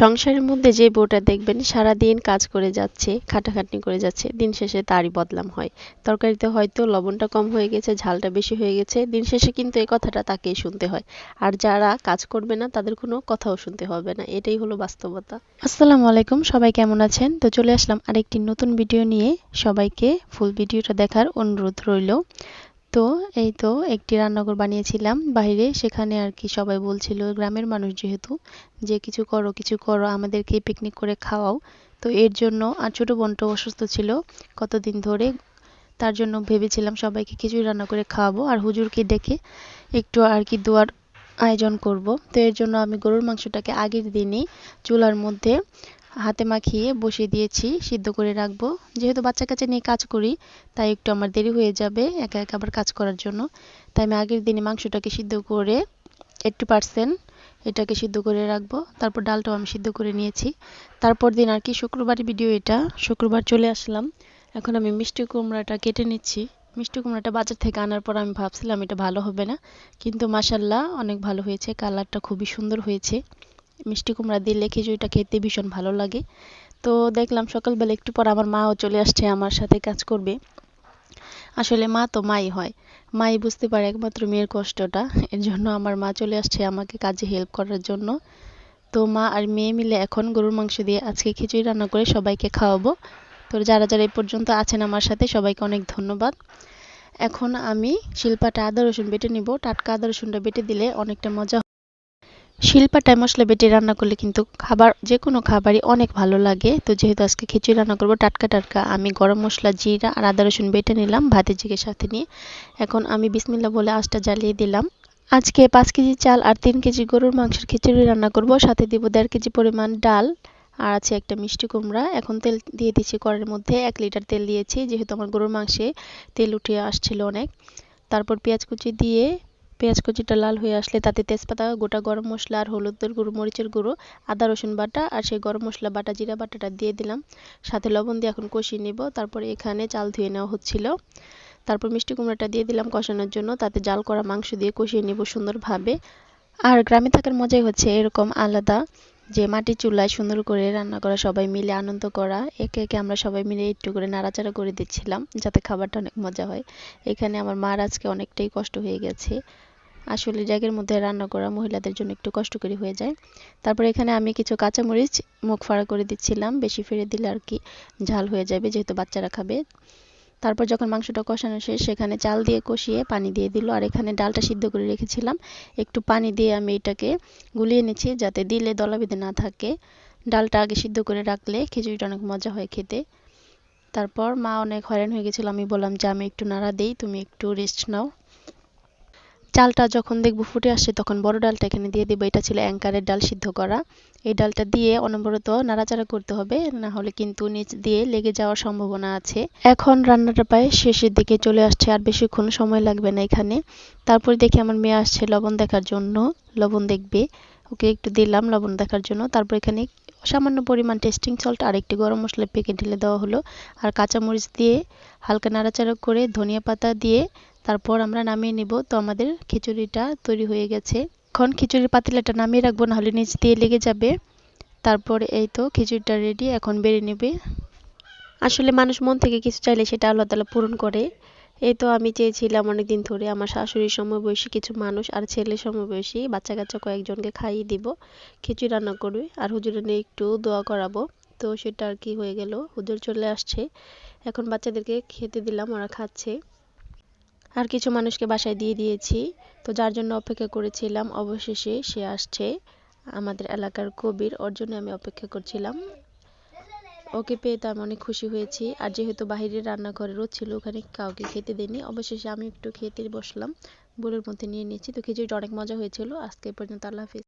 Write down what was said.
সংসারের মধ্যে যে বউটা দেখবেন সারাদিন কাজ করে যাচ্ছে, খাটাখাটনি করে যাচ্ছে, দিন শেষে তারই বদলাম হয়। তরকারিতে হয়তো লবণটা কম হয়ে গেছে, ঝালটা বেশি হয়ে গেছে, দিন শেষে কিন্তু এই কথাটা তাকেই শুনতে হয়। আর যারা কাজ করবে না, তাদের কোনো কথাও শুনতে হবে না। এটাই হলো বাস্তবতা। আসসালামু আলাইকুম, সবাই কেমন আছেন? তো চলে আসলাম আরেকটি নতুন ভিডিও নিয়ে। সবাইকে ফুল ভিডিওটা দেখার অনুরোধ রইল। তো এই তো একটি রান্নাঘর বানিয়েছিলাম বাইরে। সেখানে আর কি সবাই বলছিল, গ্রামের মানুষ যেহেতু, যে কিছু করো কিছু করো, আমাদেরকে পিকনিক করে খাওয়াও। তো এর জন্য আর ছোটো বোনটাও অসুস্থ ছিল কতদিন ধরে। তার জন্য ভেবেছিলাম সবাইকে খিচুড়ি রান্না করে খাওয়াবো আর হুজুরকে ডেকে একটু আর কি দোয়ার আয়োজন করব। তো এর জন্য আমি গরুর মাংসটাকে আগের দিনই চুলার মধ্যে হাতে মাখিয়ে বসিয়ে দিয়েছি, সিদ্ধ করে রাখব। যেহেতু বাচ্চা কাচ্চা নিয়ে কাজ করি, তাই একটু আমার দেরি হয়ে যাবে একা একা আবার কাজ করার জন্য। তাই আমি আগের দিনে মাংসটাকে সিদ্ধ করে এইট্টি পারসেন্ট এটাকে সিদ্ধ করে রাখব। তারপর ডালটাও আমি সিদ্ধ করে নিয়েছি। তারপর দিন আর কি শুক্রবারের ভিডিও এটা, শুক্রবার চলে আসলাম। এখন আমি মিষ্টি কুমড়াটা কেটে নিচ্ছি। মিষ্টি কুমড়াটা বাজার থেকে আনার পর আমি ভাবছিলাম এটা ভালো হবে না, কিন্তু মাসাল্লাহ অনেক ভালো হয়েছে, কালারটা খুবই সুন্দর হয়েছে। মিষ্টি কুমড়া দিলে খিচুড়িটা খেতে ভীষণ ভালো লাগে। তো দেখলাম সকালবেলা একটু পর আমার মাও চলে আসছে, আমার সাথে কাজ করবে। আসলে মা তো মাই হয়। মাই বুঝতে পারে একমাত্র মেয়ের কষ্টটা, এর জন্য আমার মা চলে আসছে আমাকে কাজে হেল্প করার জন্য। তো মা আর মেয়ে মিলে এখন গরুর মাংস দিয়ে আজকে খিচুড়ি রান্না করে সবাইকে খাওয়াবো। তো যারা যারা এই পর্যন্ত আছেন আমার সাথে সবাইকে অনেক ধন্যবাদ। এখন আমি শিল্পাটা আদা রসুন বেটে নিব। টাটকা আদা রসুনটা বেটে দিলে অনেকটা মজা শিলপাটায় মশলা বেটে রান্না করলে কিন্তু খাবার যে কোনো খাবারই অনেক ভালো লাগে। তো যেহেতু আজকে খিচুড়ি রান্না করব, টাটকা টাটকা, আমি গরম মশলা, জিরা আর আদা রসুন বেটে নিলাম ভাতের জিগের সাথে নিয়ে। এখন আমি বিসমিল্লা বলে আঁচটা জ্বালিয়ে দিলাম। আজকে পাঁচ কেজি চাল আর তিন কেজি গরুর মাংসের খিচুড়ি রান্না করব। সাথে দিব দেড় কেজি পরিমাণ ডাল আর আছে একটা মিষ্টি কুমড়া। এখন তেল দিয়ে দিচ্ছি কড়াইয়ের মধ্যে এক লিটার তেল দিয়েছি, যেহেতু আমার গরুর মাংসে তেল উঠে আসছিল অনেক। তারপর পেঁয়াজ কুচি দিয়ে পেঁয়াজ কুচিটা লাল হয়ে আসলে তাতে তেজপাতা, গোটা গরম মশলা আর হলুদের গুঁড়ো, মরিচের গুঁড়ো, আদা, রসুন বাটা আর সেই গরম মশলা বাটা, জিরা বাটাটা দিয়ে দিলাম। সাথে লবণ দিয়ে এখন কষিয়ে নিব। তারপরে এখানে চাল ধুয়ে নেওয়া হচ্ছিল। তারপর মিষ্টি কুমড়াটা দিয়ে দিলাম কষানোর জন্য। তাতে জাল করা মাংস দিয়ে কষিয়ে নিব সুন্দরভাবে। আর গ্রামে থাকার মজাই হচ্ছে এরকম আলাদা যে মাটির চুলায় সুন্দর করে রান্না করা, সবাই মিলে আনন্দ করা, একে একে আমরা সবাই মিলে একটু করে নাড়াচাড়া করে দিচ্ছিলাম যাতে খাবারটা অনেক মজা হয়। এখানে আমার মার আজকে অনেকটাই কষ্ট হয়ে গেছে। আসলে জায়গার মধ্যে রান্না করা মহিলাদের জন্য একটু কষ্টকরী হয়ে যায়। তারপর এখানে আমি কিছু কাঁচামরিচ মুখ ফাড়া করে দিচ্ছিলাম, বেশি ফিরে দিলে আর কি ঝাল হয়ে যাবে যেহেতু বাচ্চারা খাবে। তারপর যখন মাংসটা কষানো শেষ, সেখানে চাল দিয়ে কষিয়ে পানি দিয়ে দিল আর এখানে ডালটা সিদ্ধ করে রেখেছিলাম। একটু পানি দিয়ে আমি এটাকে গুলিয়ে নিচ্ছি যাতে দিলে দলা বেঁধে না থাকে। ডালটা আগে সিদ্ধ করে রাখলে খিচুড়িটা অনেক মজা হয় খেতে। তারপর মা অনেক হয়রান হয়ে গেছিল, আমি বললাম, যে আমি একটু নাড়া দিই, তুমি একটু রেস্ট নাও। চালটা যখন দেখব ফুটে আসছে, তখন বড় ডালটা এখানে দিয়ে দেবো। এটা ছিল অ্যাঙ্কারের ডাল সিদ্ধ করা। এই ডালটা দিয়ে অনবরত নাড়াচাড়া করতে হবে, না হলে কিন্তু নিচ দিয়ে লেগে যাওয়ার সম্ভাবনা আছে। এখন রান্নাটা প্রায় শেষের দিকে চলে আসছে, আর বেশিক্ষণ সময় লাগবে না এখানে। তারপরে দেখি আমার মেয়ে আসছে লবণ দেখার জন্য। লবণ দেখবে। ওকে একটু দিলাম লবণ দেখার জন্য। তারপর এখানে সামান্য পরিমাণ টেস্টিং সল্ট আর একটি গরম মশলা পেকে ঢেলে দেওয়া হলো। আর কাঁচামরিচ দিয়ে হালকা নাড়াচাড়া করে ধনিয়া পাতা দিয়ে তারপর আমরা নামিয়ে নিব। তো আমাদের খিচুড়িটা তৈরি হয়ে গেছে। এখন খিচুড়ির পাতিলাটা নামিয়ে রাখব, নাহলে নিচ দিয়ে লেগে যাবে। তারপর এই তো খিচুড়িটা রেডি এখন বেড়ে নেবে। আসলে মানুষ মন থেকে কিছু চাইলে সেটা আল্লাহ তালা পূরণ করে। এই তো আমি চেয়েছিলাম অনেকদিন ধরে আমার শাশুড়ির সমবয়সী কিছু মানুষ আর ছেলের সমবয়সী বাচ্চা কাচ্চা কয়েকজনকে খাইয়ে দিব, খিচুড়ি রান্না করবে আর হুজুরে নিয়ে একটু দোয়া করাবো। তো সেটা আর কি হয়ে গেল, হুজুর চলে আসছে। এখন বাচ্চাদেরকে খেতে দিলাম, ওরা খাচ্ছে। আর কিছু মানুষকে বাসায় দিয়ে দিয়েছি। তো যার জন্য অপেক্ষা করেছিলাম, অবশেষে সে আসছে আমাদের এলাকার কবির, ওর জন্য আমি অপেক্ষা করছিলাম। ওকে পেয়ে তো আমি অনেক খুশি হয়েছি। আর যেহেতু বাহিরের রান্নাঘরে রোদ ছিল, ওখানে কাউকে খেতে দিইনি অবশেষে আমি একটু খেতে বসলাম, বোলের মধ্যে নিয়ে নিয়েছি। তো খিচুড়িটা অনেক মজা হয়েছিল। আজকে পর্যন্ত আল্লাহ হাফিজ।